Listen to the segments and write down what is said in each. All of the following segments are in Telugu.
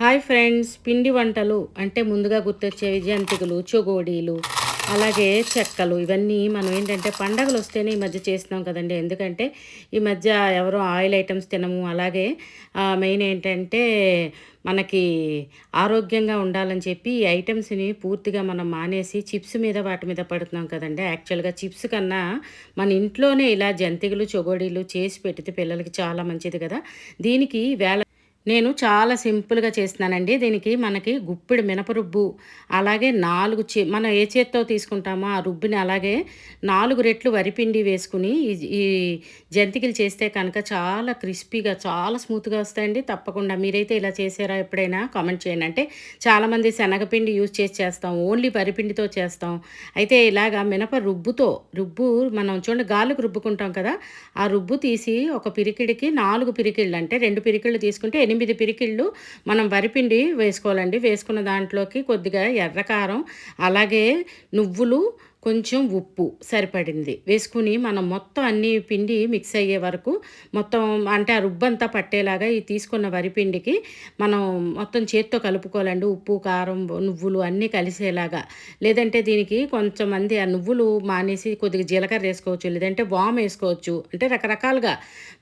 హాయ్ ఫ్రెండ్స్ పిండి వంటలు అంటే ముందుగా గుర్తొచ్చేవి జంతికలు చొగోడీలు అలాగే చెక్కలు. ఇవన్నీ మనం ఏంటంటే పండగలు వస్తేనే ఈ మధ్య చేస్తున్నాం కదండి. ఎందుకంటే ఈ మధ్య ఎవరో ఆయిల్ ఐటమ్స్ తినము. అలాగే మెయిన్ ఏంటంటే మనకి ఆరోగ్యంగా ఉండాలని చెప్పి ఈ ఐటమ్స్ని పూర్తిగా మనం మానేసి చిప్స్ మీద వాటి మీద పడుతున్నాం కదండి. యాక్చువల్గా చిప్స్ కన్నా మన ఇంట్లోనే ఇలా జంతికలు చొగోడీలు చేసి పెడితే పిల్లలకి చాలా మంచిది కదా. దీనికి వేళ నేను చాలా సింపుల్గా చేస్తున్నానండి. దీనికి మనకి గుప్పిడి మినపరుబ్బు అలాగే నాలుగు చే మనం ఏ చేత్తో తీసుకుంటామో ఆ రుబ్బుని అలాగే నాలుగు రెట్లు వరిపిండి వేసుకుని ఈ జంతికలు చేస్తే కనుక చాలా క్రిస్పీగా చాలా స్మూత్గా వస్తాయండి. తప్పకుండా మీరైతే ఇలా చేసారా ఎప్పుడైనా కామెంట్ చేయండి. అంటే చాలామంది శనగపిండి యూజ్ చేసి చేస్తాం ఓన్లీ వరిపిండితో చేస్తాం. అయితే ఇలాగా మినప రుబ్బుతో రుబ్బు మనం చూడండి గాలికి రుబ్బుకుంటాం కదా ఆ రుబ్బు తీసి ఒక పిరికిడికి నాలుగు పిరికిళ్ళు అంటే రెండు పిరికిళ్ళు తీసుకుంటే ఎనిమిది ఎనిమిది పిరికిళ్ళు మనం వరిపిండి వేసుకోవాలండి. వేసుకున్న దాంట్లోకి కొద్దిగా ఎర్రకారం అలాగే నువ్వులు కొంచెం ఉప్పు సరిపడింది. వేసుకుని మనం మొత్తం అన్ని పిండి మిక్స్ అయ్యే వరకు మొత్తం అంటే ఆ రుబ్బంతా పట్టేలాగా ఈ తీసుకున్న వరి పిండికి మనం మొత్తం చేత్తో కలుపుకోవాలండి. ఉప్పు కారం నువ్వులు అన్నీ కలిసేలాగా. లేదంటే దీనికి కొంతమంది ఆ నువ్వులు మానేసి కొద్దిగా జీలకర్ర వేసుకోవచ్చు లేదంటే వామ్ వేసుకోవచ్చు. అంటే రకరకాలుగా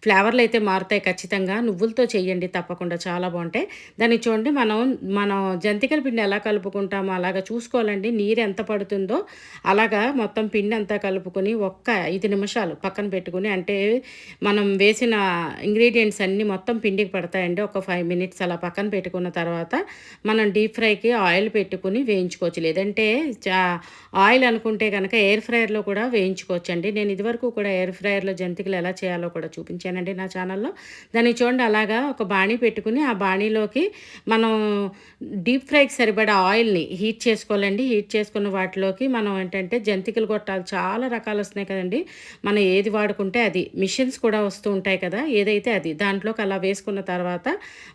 ఫ్లేవర్లు అయితే మారుతాయి ఖచ్చితంగా. నువ్వులతో చేయండి తప్పకుండా చాలా బాగుంటాయి. దాన్ని చూడండి మనం మనం జంతికల పిండి ఎలా కలుపుకుంటామో అలాగా చూసుకోవాలండి. నీరు ఎంత పడుతుందో అలా అలాగా మొత్తం పిండి అంతా కలుపుకొని ఒక్క ఐదు నిమిషాలు పక్కన పెట్టుకుని అంటే మనం వేసిన ఇంగ్రీడియంట్స్ అన్నీ మొత్తం పిండికి పడతాయండి. ఒక ఫైవ్ మినిట్స్ అలా పక్కన పెట్టుకున్న తర్వాత మనం డీప్ ఫ్రైకి ఆయిల్ పెట్టుకుని వేయించుకోవచ్చు. లేదంటే ఆయిల్ అనుకుంటే కనుక ఎయిర్ ఫ్రైయర్లో కూడా వేయించుకోవచ్చు అండి నేను ఇదివరకు కూడా ఎయిర్ ఫ్రైయర్లో జంతికలు ఎలా చేయాలో కూడా చూపించానండి నా ఛానల్లో. దాన్ని చూడండి అలాగా ఒక బాణీ పెట్టుకుని ఆ బాణీలోకి మనం డీప్ ఫ్రైకి సరిపడా ఆయిల్ని హీట్ చేసుకోవాలండి. హీట్ చేసుకున్న వాటిలోకి మనం ఏంటంటే జంతికలు గొట్టాలు చాలా రకాలు వస్తున్నాయి కదండి. మనం ఏది వాడుకుంటే అది. మిషన్స్ కూడా వస్తూ ఉంటాయి కదా. ఏదైతే అది. దాంట్లోకి అలా వేసుకున్న తర్వాత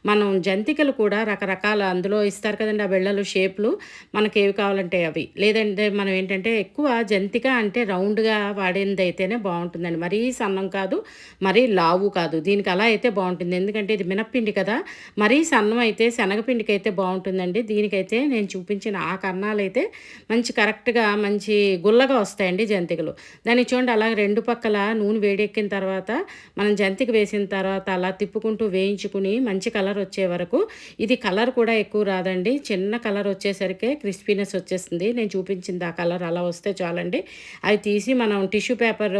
మనం జంతికలు కూడా రకరకాల అందులో ఇస్తారు కదండి ఆ బెళ్ళలు షేప్లు. మనకి ఏవి కావాలంటే అవి. లేదంటే మనం ఏంటంటే ఎక్కువ జంతిక అంటే రౌండ్గా వాడేది అయితేనే బాగుంటుందండి. మరీ సన్నం కాదు మరీ లావు కాదు. దీనికి అలా అయితే బాగుంటుంది. ఎందుకంటే ఇది మినప్పిండి కదా. మరీ సన్నం అయితే శనగపిండికి అయితే బాగుంటుందండి. దీనికైతే నేను చూపించిన ఆ కర్ణాలు అయితే మంచి కరెక్ట్గా మంచి గుల్లగా వస్తాయండి జంతికలు. దాన్ని చూడండి అలా రెండు పక్కల నూనె వేడెక్కిన తర్వాత మనం జంతిక వేసిన తర్వాత అలా తిప్పుకుంటూ వేయించుకుని మంచి కలర్ వచ్చే వరకు. ఇది కలర్ కూడా ఎక్కువ రాదండి. చిన్న కలర్ వచ్చేసరికి క్రిస్పీనెస్ వచ్చేస్తుంది. నేను చూపించింది ఆ కలర్ అలా వస్తే చాలండి. అవి తీసి మనం టిష్యూ పేపర్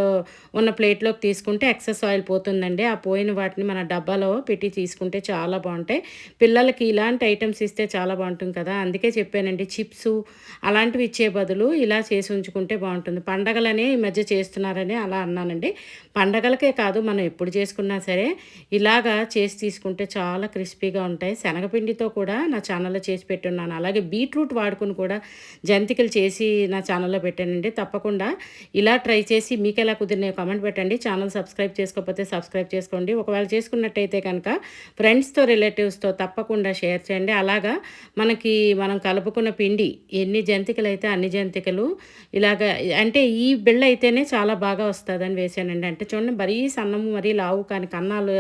ఉన్న ప్లేట్లోకి తీసుకుంటే ఎక్సెస్ ఆయిల్ పోతుందండి. ఆ పోయిన వాటిని మన డబ్బాలో పెట్టి తీసుకుంటే చాలా బాగుంటాయి. పిల్లలకి ఇలాంటి ఐటమ్స్ ఇస్తే చాలా బాగుంటుంది కదా. అందుకే చెప్పానండి చిప్స్ అలాంటివి ఇచ్చే బదులు ఇలా చేసి ఉంచుకుంటే బాగుంటుంది. పండగలనే ఈ మధ్య చేస్తున్నారని అలా అన్నానండి. పండగలకే కాదు మనం ఎప్పుడు చేసుకున్నా సరే ఇలాగా చేసి తీసుకుంటే చాలా క్రిస్పీగా ఉంటాయి. శనగపిండితో కూడా నా ఛానల్లో చేసి పెట్టున్నాను. అలాగే బీట్రూట్ వాడుకుని కూడా జంతికలు చేసి నా ఛానల్లో పెట్టానండి. తప్పకుండా ఇలా ట్రై చేసి మీకు ఎలా కుదిరినాయో కామెంట్ పెట్టండి. ఛానల్ సబ్స్క్రైబ్ చేసుకోకపోతే సబ్స్క్రైబ్ చేసుకోండి. ఒకవేళ చేసుకున్నట్టయితే కనుక ఫ్రెండ్స్తో రిలేటివ్స్తో తప్పకుండా షేర్ చేయండి. అలాగా మనకి మనం కలుపుకున్న పిండి ఎన్ని జంతికలు అయితే అన్ని జంతికలు ఇలాగ అంటే ఈ బిళ్ళ అయితేనే చాలా బాగా వస్తుందని వేసానండి. అంటే చూడండి మరీ సన్నము మరీ లావు కానీ కన్నాలు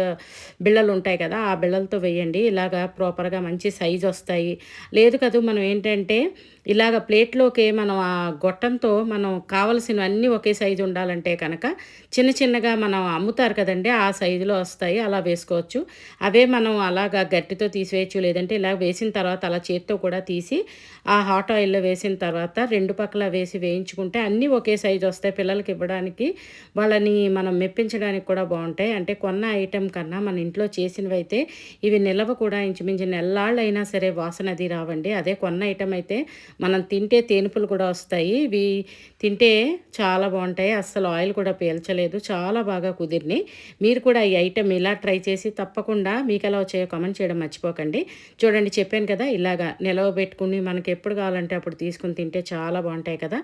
బిళ్ళలు ఉంటాయి కదా ఆ బిళ్ళలతో వేయండి. ఇలాగా ప్రాపర్గా మంచి సైజు వస్తాయి. లేదు కదా మనం ఏంటంటే ఇలాగ ప్లేట్లోకి మనం ఆ గొట్టంతో మనం కావలసినవన్నీ ఒకే సైజు ఉండాలంటే కనుక చిన్న చిన్నగా మనం అమ్ముతారు కదండి ఆ సైజులో వస్తాయి అలా వేసుకోవచ్చు. అవే మనం అలాగా గట్టితో తీసివేయచ్చు లేదంటే ఇలా వేసిన తర్వాత అలా చేత్తో కూడా తీసి ఆ హాట్ ఆయిల్లో వేసిన తర్వాత రెండు పక్కల వేసి చేయించుకుంటే అన్నీ ఒకే సైజు వస్తాయి పిల్లలకి ఇవ్వడానికి. వాళ్ళని మనం మెప్పించడానికి కూడా బాగుంటాయి. అంటే కొన్న ఐటెం కన్నా మన ఇంట్లో చేసినవి అయితే ఇవి నిల్వ కూడా ఇంచుమించు నెల్లాళ్ళు అయినా సరే వాసన అది రావండి. అదే కొన్న ఐటెం అయితే మనం తింటే తేనుపులు కూడా వస్తాయి. ఇవి తింటే చాలా బాగుంటాయి. అస్సలు ఆయిల్ కూడా పీల్చలేదు. చాలా బాగా కుదిరినాయి. మీరు కూడా ఈ ఐటెం ఇలా ట్రై చేసి తప్పకుండా మీకు ఎలా వచ్చాయో కామెంట్ చేయడం మర్చిపోకండి. చూడండి చెప్పాను కదా ఇలాగా నిలవ పెట్టుకుని మనకి ఎప్పుడు కావాలంటే అప్పుడు తీసుకుని తింటే చాలా బాగుంటాయి కదా.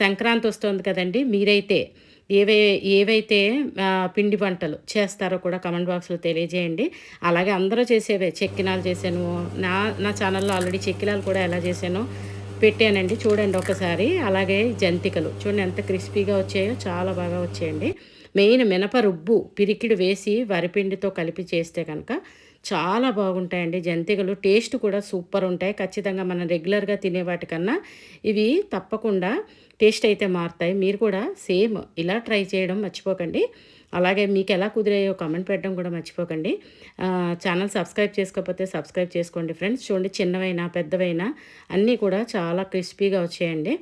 సంక్రాంతి వస్తుంది కదండి. మీరైతే ఏవే ఏవైతే పిండి వంటలు చేస్తారో కూడా కమెంట్ బాక్స్లో తెలియజేయండి. అలాగే అందరూ చేసేవే చెక్కినాలు చేశాను. నా నా ఛానల్లో ఆల్రెడీ చెక్కినాలు కూడా ఎలా చేశానో పెట్టానండి. చూడండి ఒకసారి. అలాగే జంతికలు. చూడండి ఎంత క్రిస్పీగా వచ్చాయో చాలా బాగా వచ్చాయండి. మెయిన్ మినప రుబ్బు పిరికిడు వేసి వరిపిండితో కలిపి చేస్తే కనుక చాలా బాగుంటాయండి. జంతికలు టేస్ట్ కూడా సూపర్ ఉంటాయి. ఖచ్చితంగా మనం రెగ్యులర్గా తినే వాటికన్నా ఇవి తప్పకుండా టేస్ట్ అయితే మారుతాయి. మీరు కూడా సేమ్ ఇలా ట్రై చేయడం మర్చిపోకండి. అలాగే మీకు ఎలా కుదిరాయో కామెంట్ పెట్టడం కూడా మర్చిపోకండి. ఛానల్ సబ్స్క్రైబ్ చేసుకోకపోతే సబ్స్క్రైబ్ చేసుకోండి ఫ్రెండ్స్. చూడండి చిన్నవైనా పెద్దవైనా అన్నీ కూడా చాలా క్రిస్పీగా వచ్చాయండి.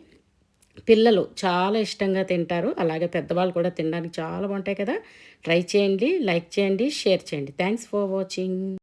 పిల్లలు చాలా ఇష్టంగా తింటారు. అలాగే పెద్దవాళ్ళు కూడా తినడానికి చాలా బాగుంటాయి కదా. ట్రై చేయండి లైక్ చేయండి షేర్ చేయండి. Thanks for watching.